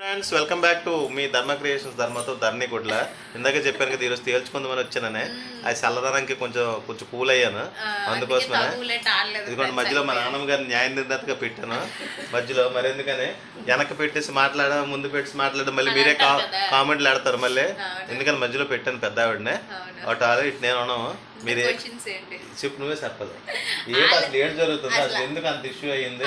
Friends welcome back to మీ Dharma creations ధర్మతో ధర్ని గుడ్ల. ఇందాక చెప్పాను కదా ఈరోజు తేల్చుకుందామని వచ్చాననే. అది చల్లదనానికి కొంచెం కొంచెం కూల్ అయ్యాను. అందుకోసమే ఇదిగోండి మధ్యలో మా నాన్నమ్మ గారిని న్యాయ నిర్ణతగా పెట్టాను. మధ్యలో మరి ఎందుకని వెనక పెట్టేసి మాట్లాడ ముందు పెట్టేసి మాట్లాడ మళ్ళీ మీరే కామెంట్లు ఆడతారు మళ్ళీ. ఎందుకని మధ్యలో పెట్టాను పెద్ద ఆవిడనే. ఆలో ఇటు నేను ఉన్నాము. మీరే చెప్పు నువ్వే చెప్పదు. ఏంటి అసలు ఏంటి జరుగుతుంది? అసలు ఎందుకు అంత ఇష్యూ అయ్యింది?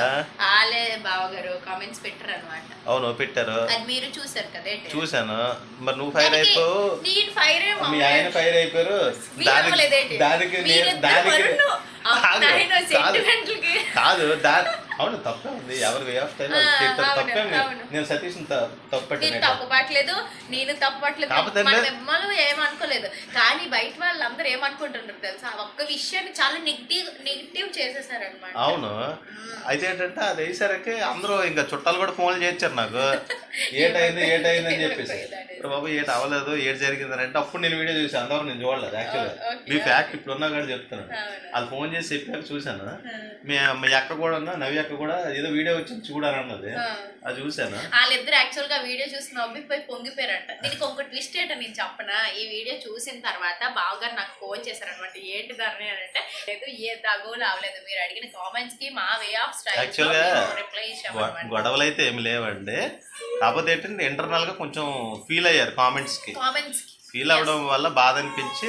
ఆ? ఆలే బావగారు కామెంట్స్ పెట్టారు అనమాట అవును పెట్టారు. అది మీరు చూసారు కదా? చూశాను. మరి నువ్వు ఫైర్ దానికి అయిపో నేను ఫైర్ మీ ఆయన ఫైర్ అయిపోయారు. దానికి? దానికి దానికి కాదు, కాదు. అవును తప్పే ఉంది. ఎవరి వే ఆఫ్ స్టైల్ తప్పే. నేను సతీష్ తప్పు నేను పెట్టిన తప్పు పట్టలేదు నేను. తప్పు పట్టలేదు కాకపోతే మన ఏంటి? మిమ్మల్ని ఏమనుకోలేదు. కానీ బయట వాళ్ళందరూ ఏమనుకుంటున్నారు తెలుసా? ఒక్క విషయాన్ని చాలా నెగిటివ్ నెగిటివ్ చేసేసారు అనమాట అవును. అయితే ఏంటంటే అది వేసరికి అందరూ ఇంకా చుట్టాలు కూడా ఫోన్లు చేయించారు నాకు. ఏటైంది ఏటైంది అని చెప్పేసి. ఇప్పుడు బాబు ఏట అవ్వలేదు ఏటి జరిగింది అని అంటే అప్పుడు నేను వీడియో చూసాను అంతవరకు నేను చూడలేదు యాక్చువల్గా. మీ ఫ్యాక్ట్ ఇప్పుడు ఉన్నా కూడా చెప్తాను అవును. వాళ్ళు ఫోన్ చేసి చెప్పాక చూశాను. మీ అక్క కూడా ఉన్నా నవ్వి అక్క కూడా ఏదో వీడియో వచ్చి చూడాలన్నది. అది చూశాను? వాళ్ళిద్దరు యాక్చువల్గా వీడియో చూసి నవ్విపోయి పొంగిపోయారంట. దీనికి ఒక ట్విస్ట్ ఏంటో నేను చెప్పనా? ఈ వీడియో చూసిన తర్వాత బావగారు నాకు ఫోన్ చేశారనమాట ఏంటి ధరణి అని అంటే లేదు ఏ తగోలు అవలేదు మీరు అడిగిన కామెంట్స్కి మా వే ఆఫ్ స్టైల్ Actually గా రిప్లై గొడవలు అయితే ఏమి లేవండి. కాకపోతే ఏంటంటే ఇంటర్నల్గా కొంచెం ఫీల్ అయ్యారు కామెంట్స్కి. కామెంట్స్కి. ఫీల్ అవడం వల్ల బాధ అనిపించి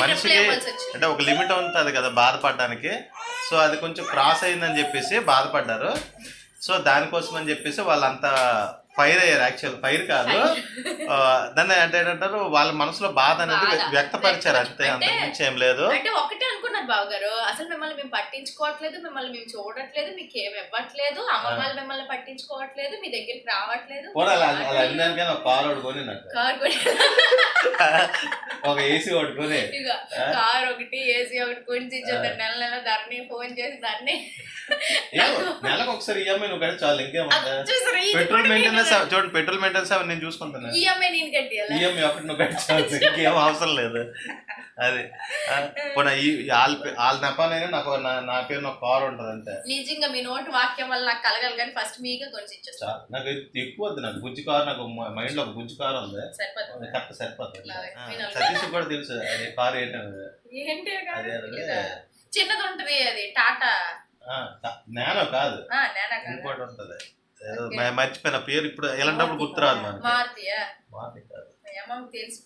మనిషికి వచ్చింది. అంటే ఒక లిమిట్ ఉంటుంది కదా బాధపడడానికి. సో అది కొంచెం క్రాస్ అయిందని చెప్పేసి బాధపడ్డారు. సో దానికోసం అని చెప్పేసి వాళ్ళంతా ఫైర్ అయ్యారు. యాక్చువల్ ఫైర్ కాదు. దాన్ని అంటే ఏంటంటారు? వాళ్ళ మనసులో బాధ అనేది. వ్యక్తపరిచారు. అంతే అంటే- అంతకుమించి ఏం లేదు. అనుకున్నారు బావగారు. అసలు మిమ్మల్ని మేము పట్టించుకోవట్లేదు మిమ్మల్ని మేము చూడట్లేదు మీకు ఏమి ఇవ్వట్లేదు అమ్మమ్మలు మిమ్మల్ని పట్టించుకోవట్లేదు మీ దగ్గరికి రావట్లేదు. కార్ ఒక ఏసీ కొట్టుకొని కార్ ఒకటి ఏసీ ఒకటి ఇచ్చేద్దాం. నెల నెల ధరని ఫోన్ చేసి దాన్ని నెలకు ఒకసారి ఈఎంఐ నువ్వు చాలు పెట్రోల్ మెయింటెనెన్స్ చూడండి పెట్రోల్ మెయింటెనెన్స్ అవి నేను ఈఎంఐ నేను కట్టియాలా? ఈఎంఐ ఒకటి నువ్వు కట్టాల్సి ఇంకేం అవసరం లేదు. అది పోనీ వాళ్ళ వాళ్ళ నెపానైనా నాకు నా- నా పేరు ఒక కార్ ఉంటుంది అంతే. నిజంగా మీ నోటి వాక్యం వల్ల నాకు కలగాలి కానీ ఫస్ట్ మీకే కొంచెం ఇచ్చేస్తా. నాకు ఎక్కువ వద్దు నాకు బుజ్జి కార్ నాకు మైండ్లో ఒక బుజ్జి కార్ ఉంది. సరిపోతుంది. కరెక్ట్ సరిపోతుంది. సతీష్ కూడా తెలుసు అది కార్ ఏంటనేది. ఏంటి? చిన్నది ఉంటది అది టాటా. నానో కాదు. ఇంకోటి ఉంటది. మర్చిపోయిన పేరు ఇప్పుడు ఎలాంటప్పుడు గుర్తురాదు మారుతియా? మాది ఏమో తెలిసి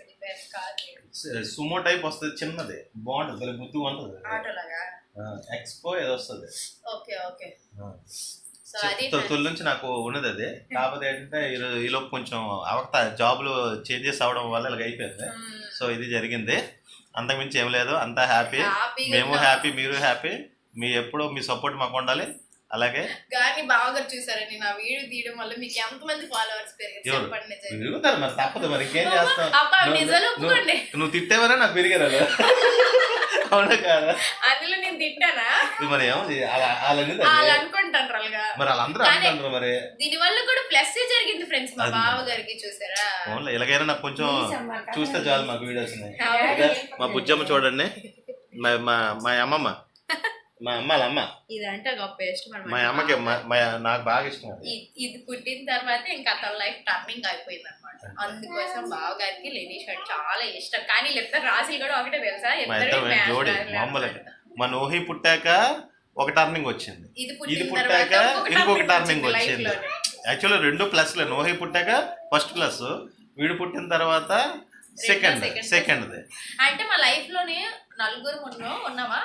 కాదు సుమో టైప్ వస్తుంది చిన్నది బాగుంటుంది భలే బుద్ధిగా ఉంటుంది ఆటోలాగా? ఎక్స్పో ఏదో వస్తుంది. Okay okay. సో అది తొ- తొలి నుంచి నాకు ఉన్నది అది. కాకపోతే ఏంటంటే ఈలోపు కొంచెం అవత జాబ్లు చేంజెస్ అవడం వల్ల ఇలాగ అయిపోయింది. సో ఇది జరిగింది. అంతకుమించి ఏం లేదు అంతా హ్యాపీ. మేము. హ్యాపీ మీరు హ్యాపీ. మీ ఎప్పుడూ మీ సపోర్ట్ మాకు ఉండాలి. అలాగే? కానీ బాగా చూసారని నా వీడియో తీయడం వల్ల మీకు ఎంత మంది ఫాలోవర్స్ పెరిగారు? చెప్పండి మరి తప్పదు మరి. ఇంకేం చేస్తాం? అబ్బా, నువ్వు- తిట్టేవరా? నాకు పెరిగారు? అవునా కాదా? అందులో నేను మరి మరి వాళ్ళందరూ మరి. దీని వల్ల కూడా ప్లస్ జరిగింది ఫ్రెండ్స్ మా బావ గారికి చూసారా? ఎలాగైనా నాకు కొంచెం చూస్తే చాలు మాకు వీడియోస్ మా బుజ్జమ్మ చూడండి. మా మా అమ్మమ్మ. మా అమ్మ అమ్మ. ఇదంటే గొప్ప ఇష్టం మా అమ్మకి నాకు బాగా ఇష్టం ఇది పుట్టిన తర్వాత ఇంకా అతని లైఫ్ టర్నింగ్ అయిపోయింది అనమాట అందుకోసం బావ గారికి లెనీ షర్ట్ చాలా ఇష్టం. కానీ ఇద్దరు రాశులు కూడా ఒకటే తెలుసా? జోడి మామూలు మా నోహి పుట్టాక ఒక టర్నింగ్ వచ్చింది. ఇది పుట్టాక ఇంకొక టర్నింగ్ వచ్చింది. యాక్చువల్లీ రెండు ప్లస్లే. నోహి పుట్టాక ఫస్ట్ ప్లస్. వీడు పుట్టిన తర్వాత సెకండ్ సెకండ్ది. అంటే మా లైఫ్లోనే నలుగురు ఉన్నాం ఉన్నామా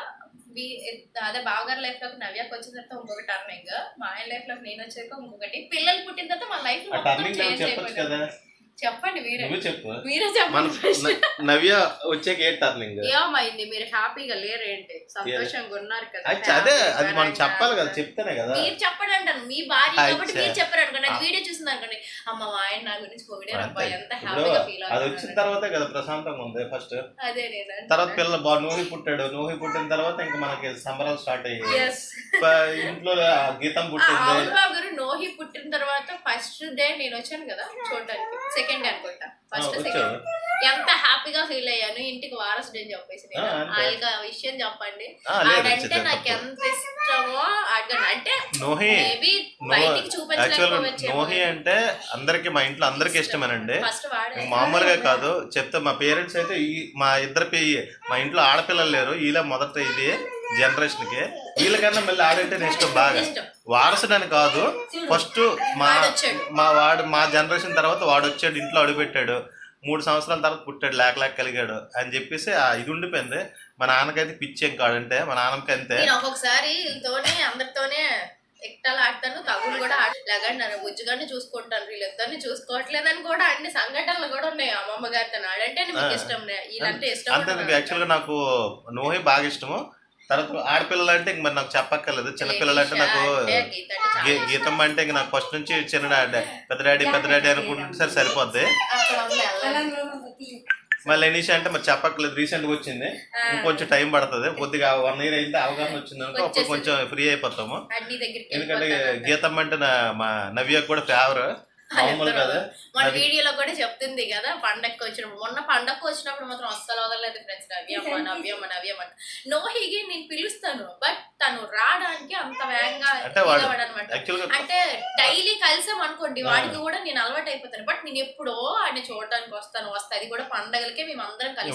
వీ- అదే బావగారి లైఫ్లోకి నవ్యాకి వచ్చిన తర్వాత ఇంకొక టర్నింగ్ మా ఆయన లైఫ్లోకి నేను వచ్చాక ఇంకొకటి. పిల్లలు పుట్టిన తర్వాత మా లైఫ్ టర్నింగ్ చెప్పొచ్చు కదా. చెప్పండి మీరే. నువ్వు చెప్పు. మీరే మన చెప్పండి నవ్య వచ్చాక ఏ టర్నింగ్ ఏమైంది? మీరు హ్యాపీగా లేరేంటి సంతోషంగా ఉన్నారు కదా. అదే అది మనం చెప్పాలి కదా. చెప్తేనే కదా. మీరు చెప్పండి అంటాను మీ భార్య కాబట్టి. మీరు చెప్పారు అనుకోండి. నాకు వీడియో చూసింది అనుకోండి. అమ్మ మా ఆయన నా గురించి పొగిడారు ఎంత ఇప్పుడు హ్యాపీగా ఫీల్ అది వచ్చిన తర్వాతే కదా ప్రశాంతంగా ఉంది ఫస్ట్ అదే నేను తర్వాత పిల్లలు బా నూహి పుట్టాడు. నూహి పుట్టిన తర్వాత ఇంకా మనకి సంబరాలు స్టార్ట్ అయ్యాయి. ఎస్ ఇంట్లో ఆ గీతం పుట్టింది. అవును బాబు గారు నోహి పుట్టిన తర్వాత ఫస్ట్ డే నేను వచ్చాను కదా చూడడానికి. సెకండ్ డే అనుకుంటా. ఫస్ట్ సెకండ్ ఎంత హ్యాపీగా ఫీల్ అయ్యాను. ఇంటికి వారసుడు అని చెప్పేసి నేను. ఆ, విషయం చెప్పండి. ఆడంటే చెప్పు. నాకు ఎంత ఇష్టమో అంటే నోహి మేబీ బయటికి యాక్చువల్ చూపించలేకపోవచ్చు నోహి అంటే అందరికి మా ఇంట్లో అందరికి ఇష్టమేనండి. మామూలుగా కాదు చెప్తే మా పేరెంట్స్ అయితే ఈ మా ఇద్దరు మా ఇంట్లో ఆడపిల్లలు లేరు. వీళ్ళ మొదట ఇది జనరేషన్కి. వీళ్ళకన్నా మళ్ళీ ఆడంటే ఇష్టం బాగా. ఇష్టం. వారసుడని కాదు. ఫస్ట్ మా. మా వాడు మా జనరేషన్ తర్వాత వాడు వచ్చాడు ఇంట్లో అడుగు పెట్టాడు మూడు సంవత్సరాల తర్వాత పుట్టాడు లేక లేక కలిగాడు అని చెప్పేసి ఆ ఇది ఉండిపోయింది. మా నాన్నకైతే పిచ్చి ఏం కాడంటే మా నాన్నకి అంతే ఒక్కొక్కసారి వీళ్ళతోనే అందరితోనే ఎక్టాలు ఆడతాను తగులు కూడా లగండి బుజ్జుగాన్ని చూసుకుంటాను వీళ్ళిద్దరిని చూసుకోవట్లేదని కూడా అన్ని సంఘటనలు కూడా ఉన్నాయి. అమ్మమ్మ గారితో ఆడంటే మీకు ఇష్టం. వీళ్ళంటే ఇష్టం అంతే ఉండదు. యాక్చువల్గా నాకు నోహి బాగా ఇష్టము. తర్వాత ఆడపిల్లలు అంటే ఇంక మరి నాకు చెప్పక్కర్లేదు. చిన్నపిల్లలు అంటే నాకు గీత అంటే ఇంక నాకు ఫస్ట్ నుంచి చిన్న డాడీ పెద్ద డాడీ పెద్ద డాడీ అనుకుంటే సరే సరిపోద్ది. మళ్ళీ ఎనీషా అంటే మరి చెప్పక్కర్లేదు. రీసెంట్గా వచ్చింది ఇంకొంచెం టైం పడుతుంది. కొద్దిగా వన్ ఇయర్ అయితే అవగాహన వచ్చింది అనుకో అప్పుడు కొంచెం ఫ్రీ అయిపోతాము. ఎందుకంటే. గీతమ్మ అంటే నా మా నవ్యకు కూడా ఫేవర్ మామూలు కదా. మన వీడియోలో కూడా చెప్తుంది కదా పండగకి వచ్చినప్పుడు. మొన్న పండగకి వచ్చినప్పుడు మాత్రం అస్సలు వదలలేదు ఫ్రెండ్స్ నవ్యమ్మ నవ్యమ్మ నవ్యమ్మ నోహిగి నేను పిలుస్తాను బట్ తను రావడానికి అంత వేగంగా అంటే డైలీ కలిసాం అనుకోండి వాడికి కూడా నేను అలవాటు అయిపోతాను. బట్ నేను ఎప్పుడో ఆయన చూడడానికి వస్తాను వస్తా అది కూడా పండగలకే మేము అందరం కలిసి.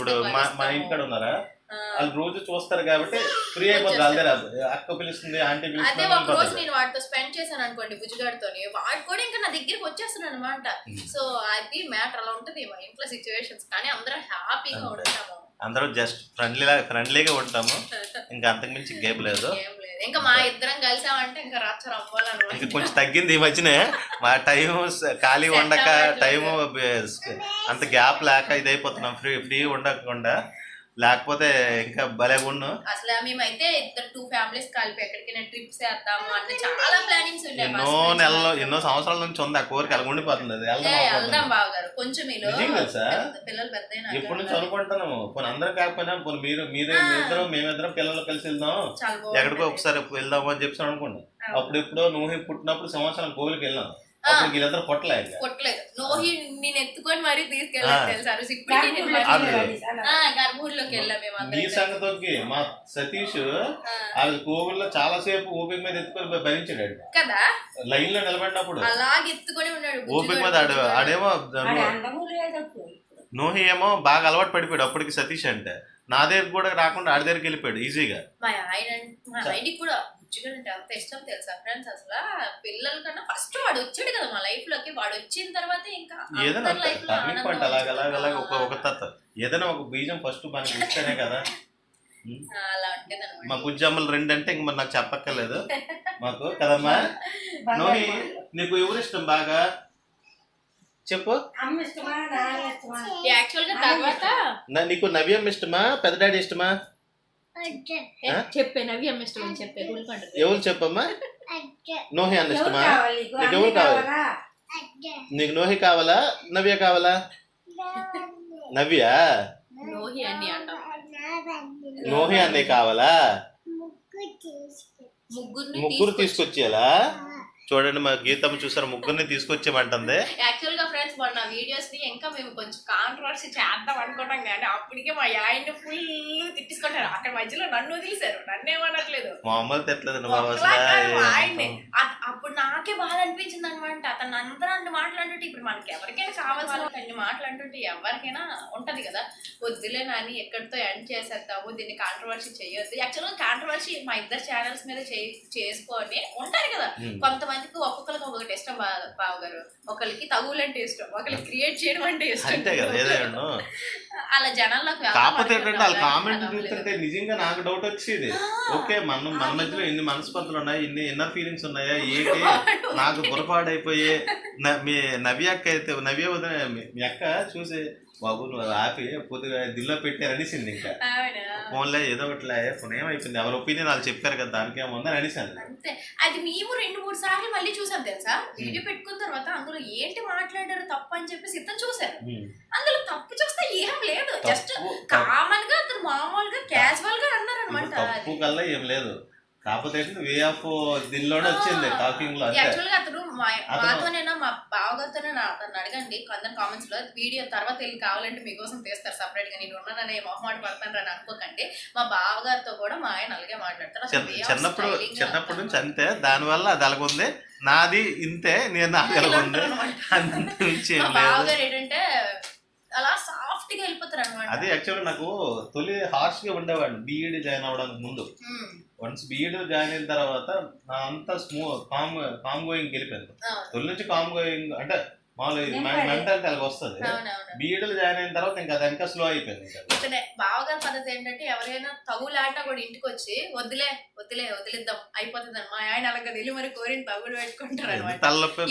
వాళ్ళు రోజు చూస్తారు కాబట్టి ఫ్రీ అయిపోతుంది రాదు. అక్క పిలుస్తుంది ఆంటీ అదే పిలుస్తుంది ఒక రోజు. నేను వాడితో స్పెండ్ చేశాను అనుకోండి బుజ్జిగాడితో వాడు కూడా ఇంకా నా దగ్గరికి వచ్చేస్తున్నాడు అనమాట సో అది మ్యాటర్ అలా ఉంటది మా ఇంట్లో సిచ్యువేషన్స్ కానీ అందరం హ్యాపీగా ఉంటాము. అందరూ జస్ట్ ఫ్రెండ్లీ ఫ్రెండ్లీగా ఉంటాము. ఇంకా అంతకుమించి గేమ్ లేదు. ఇంకా మా ఇద్దరం కలిసామంటే ఇంకా రవ్వాలన్నమాట ఇంకా కొంచెం తగ్గింది ఈ మధ్యనే. మా టైం ఖాళీ ఉండక టైం అంత గ్యాప్ లేక ఇది అయిపోతున్నాం ఫ్రీ ఫ్రీ ఉండకుండా. లేకపోతే ఇంకా భలే ఉన్ను అసలు మేమైతే ఇద్దరు టూ ఫ్యామిలీస్ కలిపి ఎక్కడికైనా ట్రిప్స్ వేద్దాము అన్న చాలా ప్లానింగ్స్ ఉండే ఎన్నో నెలలు ఎన్నో సంవత్సరాల నుంచి ఉంది ఆ కోరిక. అలా ఉండిపోతుంది అది? వెళ్దాం వెళ్దాం అనుకుంటున్నాం. బావ గారు కొంచెం మీలో పిల్లలు పెద్ద ఎప్పటి నుంచి అనుకుంటున్నాము? పోనీ అందరం కాకపోయినా పోనీ మీరు మీరే ఇద్దరం మేమిద్దరం పిల్లలు కలిసి వెళ్దాం. ఎక్కడికో. ఒకసారి వెళ్దాం అని చెప్పి అనుకున్నాం. అప్పుడు ఎప్పుడో నువ్వు పుట్టినప్పుడు సంవత్సరం గోవికి వెళ్ళాం. వీళ్ళందరూ కొట్టలేదు. నోహి నేను ఎత్తుకొని మరీ తీసుకెళ్ళాను. తెలుసా. అది. గర్భూర్లోకి వెళ్ళాం మేము నీ మా సతీష్ ఆ. కోవిల్లో చాలా సేపు ఓపిక మీద ఎత్తుకొని భరించాడు. కదా? లైన్లో నిలబడినప్పుడు. అలాగే ఎత్తుకొని ఉన్నాడు ఓపిక మీద ఆడు ఆడేమో నోహి ఏమో బాగా అలవాటు పడిపోయాడు అప్పటికి సతీష్ అంటే. నా దగ్గర కూడా రాకుండా ఆడి దగ్గరికి వెళ్ళిపోయాడు ఈజీగా. మా ఆయన మా ఆయనకి కూడా బుజ్జిగాడు అంటే అంత ఇష్టం తెలుసా ఫ్రెండ్స్ అసలు? పిల్లల కన్నా ఫస్ట్ వాడు వచ్చాడు కదా మా లైఫ్లోకి. వాడు వచ్చిన తర్వాత ఇంకా ఒక వచ్చింది. ఒక తత్త ఏదైనా ఒక బీజం ఫస్ట్ మనకి ఇస్తేనే కదా. అలా ఉంటుంది మా బుజ్జమ్మలు రెండు అంటే ఇంక మరి నాకు చెప్పక్కర్లేదు. మాకు కదమ్మా? నోహి నీకు ఎవరు ఇష్టం బాగా? చెప్పు. యాక్చువల్గా తర్వాత నా- నీకు నవ్యం ఇష్టమా? పెద్ద డాడీ ఇష్టమా? చెప్పే నవ్వి అమ్మ ఇష్టం అని చెప్పే గుల్కొండ ఎవరు చెప్పమ్మా? నోహి అన్న ఇష్టమా? నీకు ఎవరు కావాలి? నీకు నోహి కావాలా? నవ్య కావాలా? నవ్య? నోహి అని అంటాం. నోహి అన్నయ్య కావాలా? ముగ్గురు తీసుకొచ్చేయాలా చూడండి మా గీతమ్మ చూసారు ముగ్గురిని తీసుకొచ్చేయమంటుంది యాక్చువల్గా ఫ్రెండ్స్ మొన్న వీడియోస్ని ఇంకా మేము కొంచెం కాంట్రవర్సీ చేద్దాం అనుకుంటాం కానీ అప్పటికే మా ఆయన ఫుల్ తిట్టించుకుంటారు. అక్కడ మధ్యలో నన్ను వదిలేశారు. నన్ను ఏమనట్లేదు. మా అమ్మలు తిట్టలేదు ఆయన్ని. అప్పుడు నాకే బాధ అనిపించింది అనమాట అతను అందరూ అన్ని మాట్లాడుతుంటే ఇప్పుడు మనకి ఎవరికైనా కావాల్సిన అన్ని మాట్లాడుతుంటే ఎవరికైనా ఉంటది కదా. వద్దులే నాని ఎక్కడితో ఎండ్ చేసేద్దాము దీన్ని కాంట్రవర్సీ చేయొద్దు. యాక్చువల్గా కాంట్రవర్సీ మా ఇద్దరు ఛానల్స్ మీద చేసుకొని ఉంటారు కదా. ఉమ్. కొంతమందికి ఒక్కొక్కరికి ఒకటి ఇష్టం బావ గారు ఒకరికి తగులంటే ఇష్టం ఒకరికి క్రియేట్ చేయడం అంటే ఇష్టం అంతే కదా ఏదైనా. అలా జనాల్లోకి వెళ్దాం కాకపోతే ఏంటంటే వాళ్ళ అనుకుంటాం, కామెంట్ చూస్తుంటే నిజంగా నాకు డౌట్ వచ్చేది. ఓకే మన మన మధ్యలో ఇన్ని మనస్పర్ధలు ఉన్నాయి ఇన్ని ఇన్నర్ ఫీలింగ్స్ ఉన్నాయా ఏంటి? నాకు బురపాడైపోయి న- మీ నవ్య అక్క అయితే నవ్య వదిన మీ అక్క చూసి బాబు నువ్వు ఆపి పొద్దుగా దిల్లో పెట్టారనిసింది ఇంకా? ఫోన్లే ఏదో ఒకటిలే ఫోన్ ఏమైపోయింది? ఎవరి ఒపీనియన్ వాళ్ళు చెప్పారు కదా దానికి ఏముందని అనిసాను అంతే. అది మేము రెండు మూడు సార్లు మళ్ళీ చూసాం తెలుసా? వీడియో పెట్టుకున్న తర్వాత అందులో ఏంటి మాట్లాడారు తప్పు అని చెప్పేసి ఇతను చూసారు అందులో తప్పు చూస్తే ఏం లేదు. జస్ట్ కామన్గా అతను మామూలుగా క్యాజువల్గా అన్నారు అనమాట తప్పు కల్లా ఏం లేదు. కాకపోతే వే ఆఫ్ దీనిలోనే వచ్చింది టాకింగ్లో అంతే. యాక్చువల్గా అతను మాతోనేనా మా బావగారితోనే అతను అడగండి కొందరు కామెంట్స్లో వీడియో తర్వాత వెళ్ళి కావాలంటే మీకోసం తీస్తారు సపరేట్గా నేను ఉన్నానని మొహమాట పడతాను అని అనుకోకండి. మా బావగారితో కూడా మా ఆయన అలాగే మాట్లాడతారు. చిన్నప్పుడు చిన్నప్పటి నుంచి అంతా అంతే దానివల్ల అది అలాగుంది నాది ఇంతే నేను ఉంటారన్నమాట. అంత ఏంటంటే అలా సాఫ్ట్గా వెళ్ళిపోతారు అనమాట అది యాక్చువల్గా నాకు తొలి హార్ష్గా ఉండేవాడు బీఈడి జాయిన్ అవ్వడానికి ముందు. వన్స్ బీఈడి జాయిన్ అయిన తర్వాత నా అంతా స్మూ కామ్ కామ్ గోయింగ్ వెళ్ళిపోయింది. తొలి నుంచి కామ్ గోయింగ్ అంటే మామూలు మెంటాలిటీ అలాగ వస్తుంది. అవునవును. బీఈడీలో జాయిన్ అయిన తర్వాత ఇంకా అది ఇంకా స్లో అయిపోయింది ఇంకా. ఇతనే బావగారి పద్ధతి ఏంటంటే ఎవరైనా తగులాట కూడా ఇంటికి వచ్చి వద్దులే వద్దులే వదిలిద్దాం అయిపోతుంది మా ఆయన అలాగ వెళ్ళి మరి కోరిని తగులు పెట్టుకుంటారు అనమాట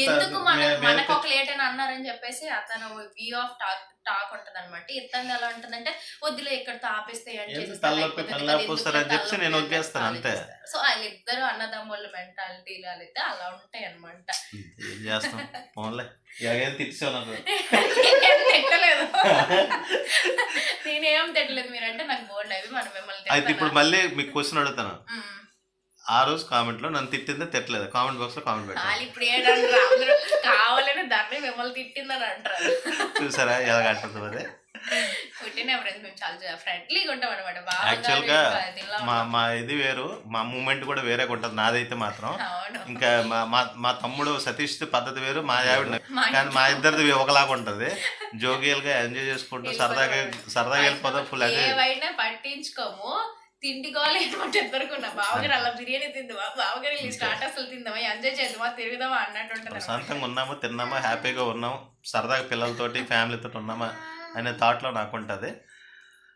ఎందుకు మనకు ఒక లేట్ అని అన్నారని చెప్పేసి అతను వ్యూ ఆఫ్ టాక్ టాక్ ఉంటది అనమాట ఇతను ఎలా ఉంటుందంటే వద్దులే ఎందుకు వస్తారని చెప్పి నేను వదిలేస్తాను అంతే. సో వాళ్ళిద్దరు అన్నదమ్ముల మెంటాలిటీలు అయితే అలా ఉంటాయి అనమాట ఏం చేస్తాం? ఫోన్లే తిట్టలేదు. నేనేం తిట్టలేదు మీరంటే నాకు బోర్డు అవి మనం మిమ్మల్ని అయితే ఇప్పుడు? మళ్ళీ మీకు క్వశ్చన్ అడుగుతాను. ఆ రోజు కామెంట్లో నన్ను తిట్టిందే తిట్టలేదు. కామెంట్ బాక్స్లో కామెంట్ పెట్టాను. ఇప్పుడు ఏంటంటారు కావాలని మిమ్మల్ని తిట్టిందని అంటారు. చూసారా? ఎలాగ అంటుంది అదే పుట్టిన ఫ్రెండ్స్ మేము చాలా ఫ్రెండ్లీగా ఉంటాం అనమాట Actual గా మా మా ఇది వేరు. మా మూమెంట్ కూడా వేరే ఉంటుంది. నాదైతే మాత్రం. ఇంకా మా మా తమ్ముడు సతీష్ పద్ధతి వేరు. మా ఆవిడ కానీ మా ఇద్దరిది ఒకలాగా ఉంటది. జోగియల్గా ఎంజాయ్ చేసుకుంటూ సరదాగా సరదాగా వెళ్ళిపోతాం. ఫుల్ అదే పట్టించుకోము. తిండి గోలు అనమాట ఎదుర్కొన్నా బావగారు అలా బిర్యానీ తిందామా బావగారు ఈ స్టార్టర్స్లు తిందామా? ఎంజాయ్ చేద్దామా? తిరుగుదామా? అన్నట్టు ఉంటుంది ప్రశాంతంగా ఉన్నాము? తిన్నామా? హ్యాపీగా ఉన్నాము సరదాగా పిల్లలతోటి ఫ్యామిలీతో ఉన్నామా? అనే థాట్లో నాకు ఉంటుంది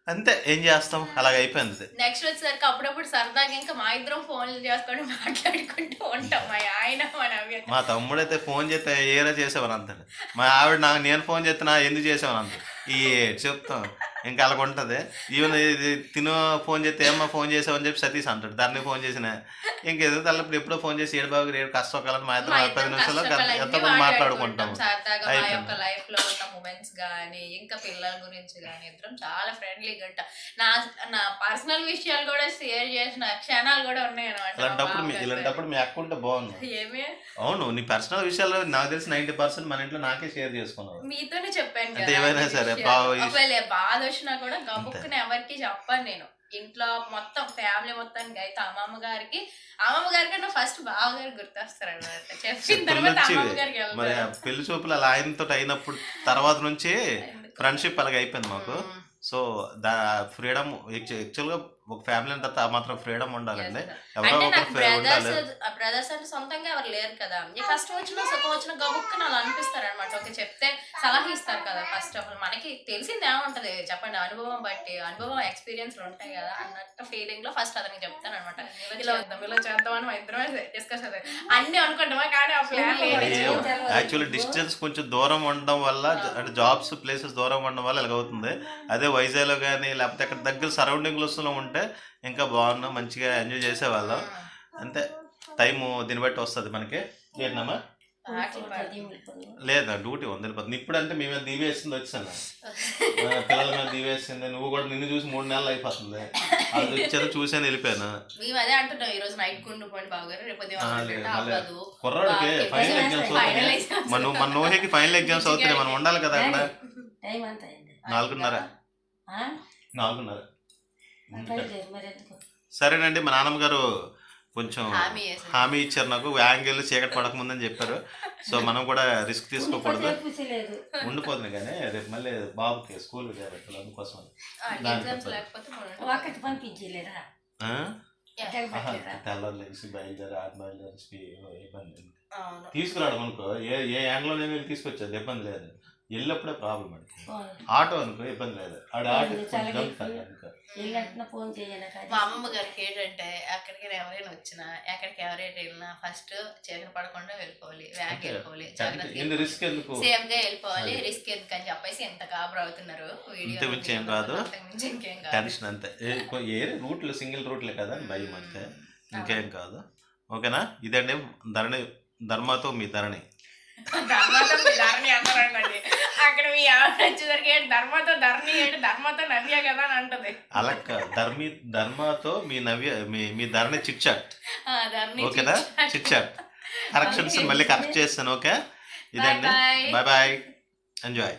అంతే. ఏం చేస్తాం? అలాగ అయిపోయింది నెక్స్ట్ వచ్చేసరికి అప్పుడప్పుడు సరదాగా ఇంకా మా ఇద్దరం ఫోన్లు చేసుకొని మాట్లాడుకుంటూ ఉంటాం. మా ఆయన మా నవ్య. మా తమ్ముడైతే ఫోన్ చేస్తే ఏరా చేసేవని అంటాడు మా ఆవిడ నాకు నేను ఫోన్ చేస్తే నా ఎందుకు చేసావని అంటాడు ఈ చెప్తాం. ఇంకా అలాగ ఉంటుంది. ఈవెన్ ఇది తిను ఫోన్ చేస్తే ఏమ్మా ఫోన్ చేసావని చెప్పి సతీష్ అంటాడు. దాన్ని ఫోన్ చేసిన. ఇంకేదో తల్లప్పుడు ఎప్పుడో ఫోన్ చేసి ఏడు బాబు ఏడు కష్టకాలని మా మా ఇద్దరం పది ఇద్దరం నిమిషాల్లో కష్టపడి ఎంత అన్ని మాట్లాడుకుంటాం లైఫ్లో ఉన్న మూమెంట్స్ గానీ ఇంకా పిల్లల గురించి గానీ ఇద్దరం చాలా ఫ్రెండ్లీగా ఉంటాం. నా నా పర్సనల్ విషయాలు కూడా షేర్ చేసిన క్షణాలు కూడా ఉన్నాయి ఇలాంటప్పుడు అనమాట ఇలాంటప్పుడు మీ అక్క ఉంటే బాగుంది. ఏమి? అవును నీ పర్సనల్ విషయాలు నాకు తెలిసి నైన్టీ పర్సెంట్ మన ఇంట్లో నాకే షేర్ చేసుకున్నావు మీతోనే చెప్పాను ఏమైనా సరే, బాధ వచ్చినా కూడా గబుక్కుని ఎవరికి చెప్పాను నేను. ఇంట్లో మొత్తం ఫ్యామిలీ మొత్తానికి అయితే అమ్మమ్మ గారికి అమ్మమ్మ గారి కన్నా ఫస్ట్ బావ గారు గుర్తొస్తారు అనమాట చెప్పిన తర్వాత అమ్మమ్మ గారికి మరి పెళ్ళి చూపులు అలా ఆయనతో అయినప్పుడు తర్వాత నుంచి ఫ్రెండ్షిప్ అలాగ అయిపోయింది మాకు. సో దా ఫ్రీడమ్ యాక్చువల్గా ఒక ఫ్యామిలీ అంతా మాత్రం ఫ్రీడమ్ ఉండాలండి. ఎవరో అంటే నాకు ఉండాలి. బ్రదర్స్ బ్రదర్స్ అంటే సొంతంగా ఎవరు లేరు కదా. ఏ కష్టం వచ్చినా సుఖం వచ్చినా గబుక్కుని అలా అనిపిస్తారు అనమాట ఓకే చెప్తే సలహా ఇస్తారు కదా ఫస్ట్ ఆఫ్ ఆల్ మనకి తెలిసింది ఏముంటది? చెప్పండి అనుభవం బట్టి అనుభవం ఎక్స్పీరియన్స్ ఉంటాయి కదా అన్నట్టు ఫీలింగ్లో ఫస్ట్ అతనికి చెప్తాను అనమాట ఇలా వద్దాం ఇలా చేద్దాం అని మా ఇద్దరమే డిస్కస్ అవుతాయి అన్ని అనుకుంటామా? కానీ ఆ ప్లాన్ యాక్చువల్లీ డిస్టెన్స్ కొంచెం దూరం ఉండడం వల్ల అంటే జాబ్స్ ప్లేసెస్ దూరం ఉండడం వల్ల ఇలాగ అవుతుంది అదే వైజాగ్లో కానీ లేకపోతే అక్కడ దగ్గర సరౌండింగ్స్లో ఉంటే ఇంకా బాగున్నాం మంచిగా ఎంజాయ్ చేసేవాళ్ళం. అంతే. టైము దీన్ని బట్టి వస్తుంది మనకి. ఏంటమ్మా లేదా డ్యూటీ ఉంది వెళ్ళిపోతుంది ఇప్పుడు అంటే మేము దీవేసింది వచ్చాను పిల్లల మీద దీవేసింది. నువ్వు కూడా నిన్ను చూసి మూడు నెలలు అయిపోతుంది. అది వచ్చారు చూసాను వెళ్ళిపోయాను? మేము అదే అంటున్నాం ఈ రోజు నైట్ కుండు పోండి బాబు గారు రేపు ఉదయం ఆ, అవ్వదు, లేదు, అవ్వదు. కుర్రాడికి ఫైనల్ ఎగ్జామ్స్ అవుతున్నాయి. మన మన నోహేకి ఫైనల్ ఎగ్జామ్స్ అవుతున్నాయి. మనం ఉండాలి కదా అక్కడ. టైం అంత అయింది. నాలుగున్నర. ఆ? నాలుగున్నర. సరేనండి మా నాన్నమ్మ గారు కొంచెం హామీ ఇచ్చారు నాకు. యాంగిల్ చీకటి పడకముందని చెప్పారు. సో మనం కూడా రిస్క్ తీసుకోకూడదు. ఉండిపోతుంది కానీ రేపు మళ్ళీ బాబుకి స్కూల్ అందుకోసం ఆ, దానికి ఎగ్జామ్స్ తప్పదు. లేకపోతే మనం ఒకటి పంపించలేరా ఆ? ఎక్కడ ఆహా, పెట్టలేరా తెల్లారు లేచి బయలుదేరి ఆట బయలుదేరి ఇబ్బంది. అవును. తీసుకురావడం అనుకో. ఏ ఏ యాంగ్లో నేను ఇబ్బంది లేదు. వెళ్ళినప్పుడే ప్రాబ్లం అండి ఆటో అనుకో ఇబ్బంది లేదు. ఆడ ఆటో ఫోన్ మా అమ్మమ్మ గారికి ఏంటంటే ఎక్కడికి ఎవరైనా వచ్చినా ఎక్కడికి ఎవరైనా వెళ్ళినా ఫస్ట్ చీకటి పడకుండా వెళ్ళిపోవాలి వ్యాగ్ అంతే. వెళ్ళిపోవాలి. సేఫ్గా వెళ్ళిపోవాలి. రిస్క్ ఎందుకు అని చెప్పేసి ఎంత కాబరు అవుతున్నారు వీడియో ఏం కాదు. టెన్షన్ అంతే. ఏ రూట్లు సింగిల్ రూట్లే కదా భయం అంతే. ఇంకేం కాదు. ఓకేనా? ఇదండి ధరణి ధర్మతో మీ ధరణి. ధర్మతో మీ ధరణి అన్నారండి అక్కడ మీ ఆవిడ వచ్చేసరికి ఏంటి? ధర్మతో ధరణి ఏంటి? ధర్మతో నవ్య కదా అని అంటది. అలా. ధర్మి ధర్మతో మీ నవ్య మీ మీ ధరని చిట్ ధరణి ఓకేనా? Chit chat. కరెక్షన్స్ మళ్ళీ కరెక్ట్ చేస్తాను ఓకే? ఇదండి. Bye. Bye. Bye bye enjoy